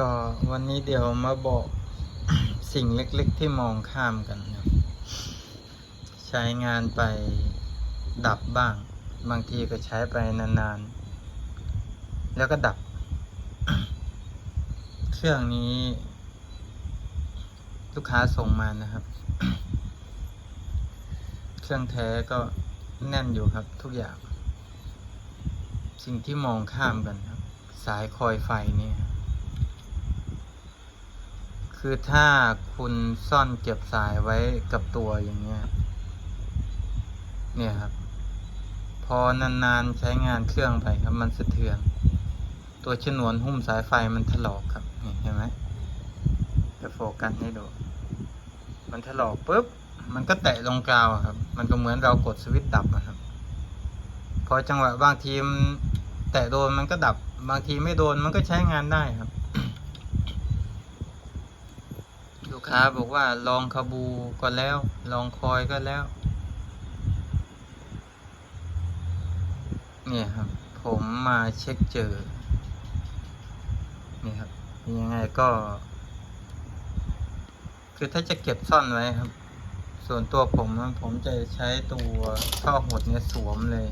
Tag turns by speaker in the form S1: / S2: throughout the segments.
S1: ก็วันนี้เดี๋ยวมาบอกสิ่งเล็กๆที่มองข้ามกันครับใช้งานไปดับบ้าง บางทีก็ใช้ไปนานๆ แล้วก็ดับ เครื่องนี้ ลูกค้าส่งมานะครับ เครื่องแท้ก็แน่นอยู่ครับ ทุกอย่าง สิ่งที่มองข้ามกันครับ สายคอยไฟเนี่ยครับ คือถ้าคุณซ่อนเก็บสายไว้กับตัวอย่างเงี้ย เนี่ยครับ พอนานๆใช้งานเครื่องไปครับ มันสะเทือน ตัวชนวนหุ้มสายไฟมันถลอกครับเห็นไหมจะโฟกัสให้ดู มันถลอกปุ๊บ มันก็แตะลงกาวครับ มันก็เหมือนเรากดสวิตช์ดับนะครับ พอจังหวะบางทีมแตะโดนมันก็ดับ บางทีไม่โดนมันก็ใช้งานได้ครับ ลูกค้าบอกว่าลองคาบูก็แล้ว ลองคอยก็แล้วเนี่ยครับ ผมมาเช็คเจอ นี่ครับยังไงก็ คือถ้าจะเก็บซ่อนไว้ครับ ส่วนตัวผมผมจะใช้ตัวท่อหดเนี่ยสวมเลย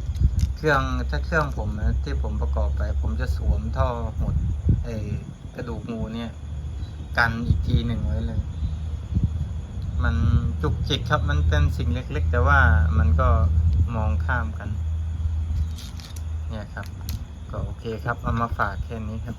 S1: เครื่องถ้าเครื่องผมนะที่ผมประกอบไป ผมจะสวมท่อหดไอกระดูกงูเนี่ย กันอีกทีหนึ่งไว้เลย มันจุกจิกครับ มันเป็นสิ่งเล็ก ๆ แต่ว่ามันก็มองข้ามกัน เนี่ยครับ ก็โอเคครับ เอามาฝากแค่นี้ครับ